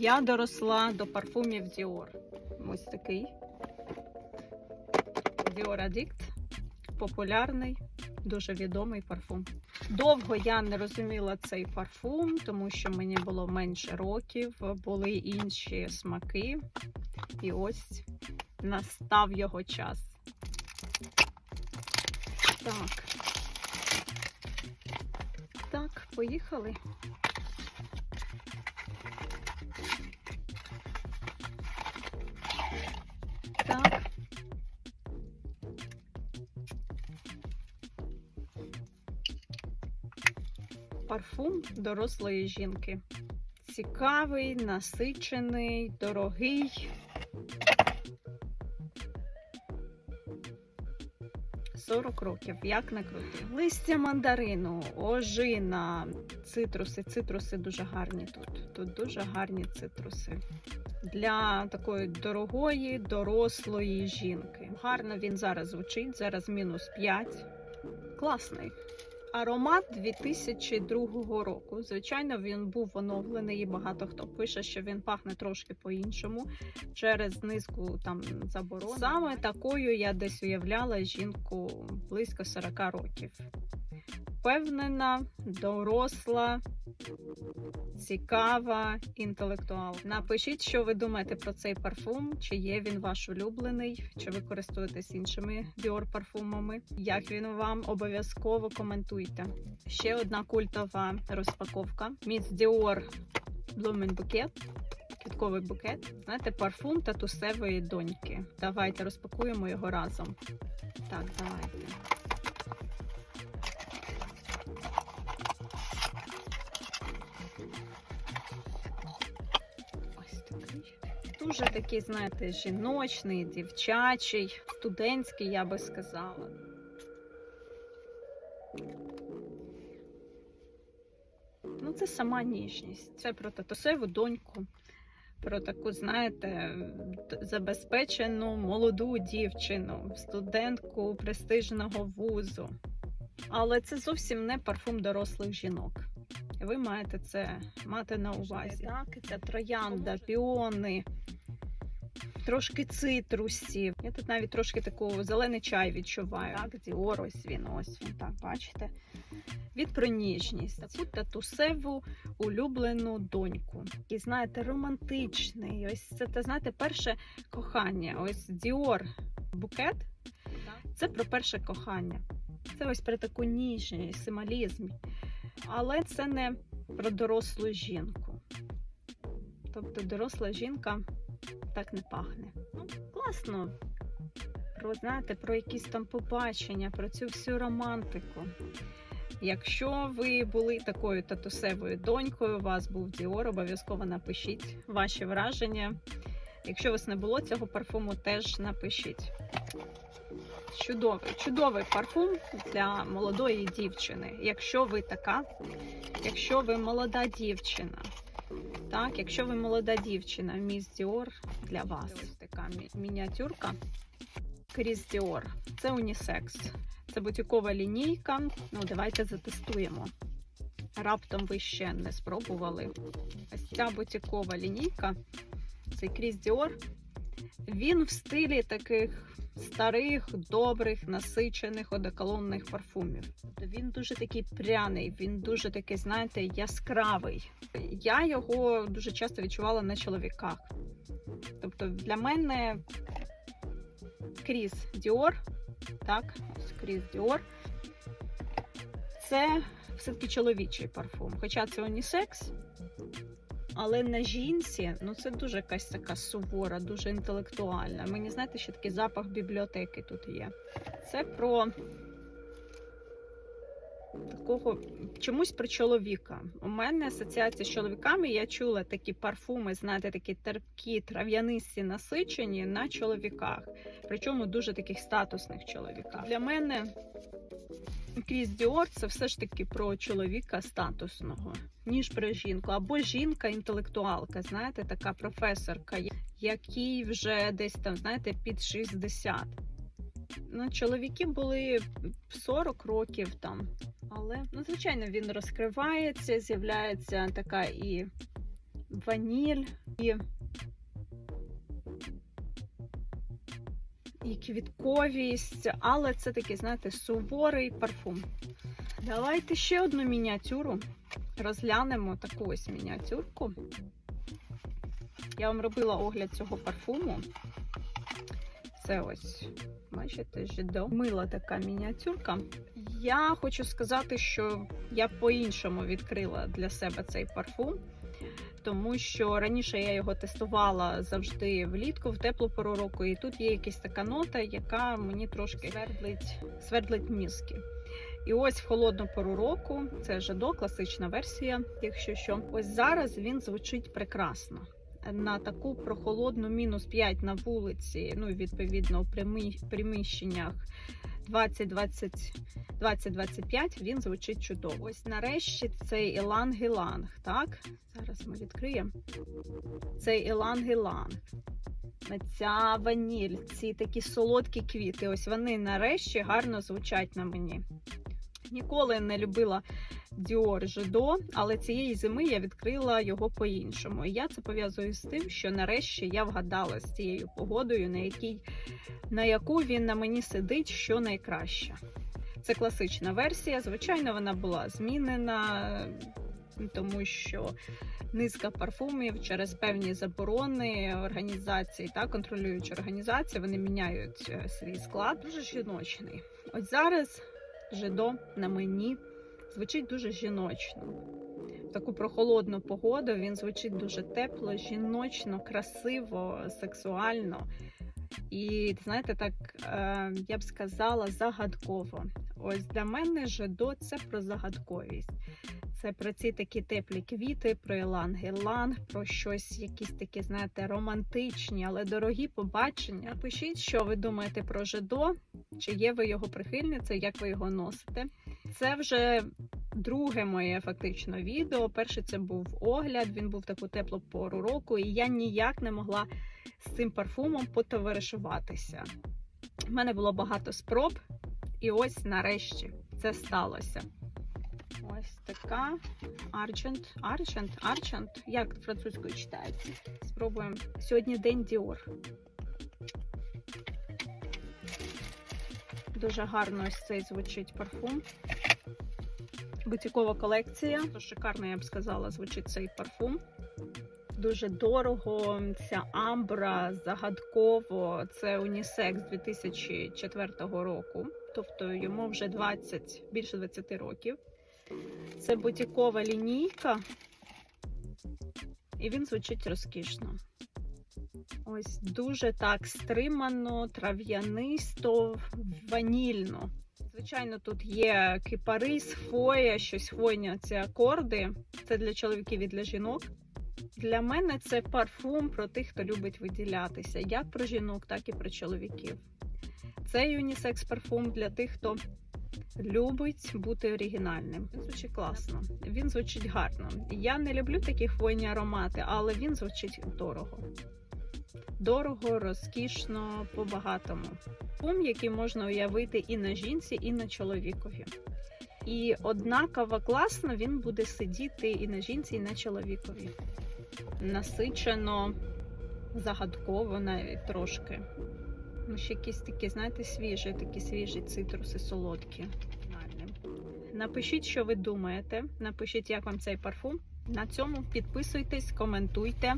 Я доросла до парфумів Dior. Ось такий. Dior Addict. Популярний, дуже відомий парфум. Довго я не розуміла цей парфум, тому що мені було менше років, були інші смаки. І ось настав його час. Так. Так, поїхали. Парфум дорослої жінки. Цікавий, насичений, дорогий. Сорок років, як не крути. Листя мандарину, ожина, цитруси. Цитруси дуже гарні тут. Тут дуже гарні цитруси для такої дорогої, дорослої жінки. Гарно він зараз звучить, зараз мінус 5. Класний. Аромат 2002 року. Звичайно, він був оновлений. і Багато хто пише, що він пахне трошки по-іншому через низку там заборон. Саме такою я десь уявляла жінку близько 40 років. Впевнена, доросла, цікава, інтелектуал. Напишіть, що ви думаєте про цей парфум, чи є він ваш улюблений, чи ви користуєтесь іншими Dior парфумами. Як він вам обов'язково коментуйте. Ще одна культова розпаковка. Міс Dior Blumen Bouquet. Квітковий букет. Знаєте, парфум татусевої доньки. Давайте розпакуємо його разом. Так, давайте. Дуже такий, знаєте, жіночний, дівчачий, студентський, я би сказала. Ну, це сама ніжність. Це про татусеву доньку, про таку, знаєте, забезпечену молоду дівчину, студентку престижного вузу. Але це зовсім не парфум дорослих жінок. Ви маєте це мати на увазі. Так, це троянда, піони, трошки цитрусів. Я тут навіть трошки такого зелений чай відчуваю. Так, Діор, ось він, ось він, так, бачите. Від про ніжність, таку татусеву улюблену доньку. І знаєте, романтичний. Ось це, та, знаєте, перше кохання. Ось Діор букет. Це про перше кохання. Це ось про таку ніжність, символізм. Але це не про дорослу жінку. Тобто доросла жінка так не пахне. Ну, класно. Про, знаєте, про якісь там побачення, про цю всю романтику. Якщо ви були такою татусевою донькою, у вас був Діор, обов'язково напишіть ваші враження. Якщо у вас не було цього парфуму, теж напишіть. Чудовий, чудовий парфум для молодої дівчини. Якщо ви така, якщо ви молода дівчина, так, якщо ви молода дівчина, міс Діор для вас. Ось така мі- мініатюрка. Кріс Діор. Це унісекс. Це бутікова лінійка. Ну, давайте затестуємо. Раптом ви ще не спробували. Ось ця бутікова лінійка. Це Кріс Діор. Він в стилі таких старих, добрих, насичених одеколонних парфумів. Він дуже такий пряний, він дуже такий, знаєте, яскравий. Я його дуже часто відчувала на чоловіках. Тобто для мене Кріс Діор, так, Кріс Діор, це все-таки чоловічий парфум. Хоча це унісекс, але на жінці ну це дуже якась така сувора, дуже інтелектуальна. Мені знаєте, що такий запах бібліотеки тут є. Це про такого чомусь про чоловіка. У мене асоціація з чоловіками. Я чула такі парфуми, знаєте, такі терпкі, трав'янисті, насичені на чоловіках. Причому дуже таких статусних чоловіках. Для мене Кріс Діор це все ж таки про чоловіка статусного, ніж про жінку. Або жінка-інтелектуалка, знаєте, така професорка, якій вже десь там, знаєте, під 60. Ну, чоловіки були 40 років там. Але, ну, звичайно, він розкривається, з'являється така і ваніль, і, і квітковість, але це такий, знаєте, суворий парфум. Давайте ще одну мініатюру. Розглянемо таку ось мініатюрку. Я вам робила огляд цього парфуму. Це ось, бачите, жидо. Мила така мініатюрка. Я хочу сказати, що я по-іншому відкрила для себе цей парфум, тому що раніше я його тестувала завжди влітку, в теплу пору року, і тут є якась така нота, яка мені трошки свердлить, свердлить мізки. І ось в холодну пору року, це жадо, класична версія, якщо що. Ось зараз він звучить прекрасно. На таку прохолодну мінус 5 на вулиці, ну і відповідно у приміщеннях 20-25 він звучить чудово. Ось нарешті цей іланг-іланг, так? Зараз ми відкриємо. Цей іланг-іланг. Ця ваніль, ці такі солодкі квіти. Ось вони нарешті гарно звучать на мені. Ніколи не любила Dior Жидо, але цієї зими я відкрила його по-іншому. І я це пов'язую з тим, що нарешті я вгадала з цією погодою, на, якій, на яку він на мені сидить, що найкраще. Це класична версія. Звичайно, вона була змінена, тому що низка парфумів через певні заборони організації та контролюючі організації вони міняють е, свій склад. Дуже жіночний. Ось зараз жидо на мені звучить дуже жіночно. В таку прохолодну погоду він звучить дуже тепло, жіночно, красиво, сексуально. І знаєте, так е, я б сказала, загадково. Ось для мене жидо це про загадковість. Це про ці такі теплі квіти, про іланг-іланг, про щось, якісь такі, знаєте, романтичні, але дорогі побачення. Пишіть, що ви думаєте про жидо, чи є ви його прихильницею, як ви його носите. Це вже друге моє фактично відео. Перше це був огляд, він був таку теплу пору року, і я ніяк не могла з цим парфумом потоваришуватися. У мене було багато спроб, і ось нарешті це сталося. Ось така Argent, Argent, Argent, як французькою читається. Спробуємо. Сьогодні день Діор. Дуже гарно ось цей звучить парфум. Бутікова колекція. Шикарно, я б сказала, звучить цей парфум. Дуже дорого, ця амбра, загадково. Це унісекс 2004 року. Тобто йому вже 20, більше 20 років. Це бутікова лінійка, і він звучить розкішно. Ось дуже так стримано, трав'янисто, ванільно. Звичайно, тут є кипарис, хвоя, щось хвойні ці акорди. Це для чоловіків і для жінок. Для мене це парфум про тих, хто любить виділятися, як про жінок, так і про чоловіків. Це юнісекс парфум для тих, хто любить бути оригінальним. Він звучить класно, він звучить гарно. Я не люблю такі хвойні аромати, але він звучить дорого. Дорого, розкішно, по-багатому. Парфум, який можна уявити і на жінці, і на чоловікові. І однаково класно він буде сидіти і на жінці, і на чоловікові. Насичено, загадково навіть трошки. Ну, ще якісь такі, знаєте, свіжі, такі свіжі цитруси солодкі. Напишіть, що ви думаєте. Напишіть, як вам цей парфум. На цьому підписуйтесь, коментуйте.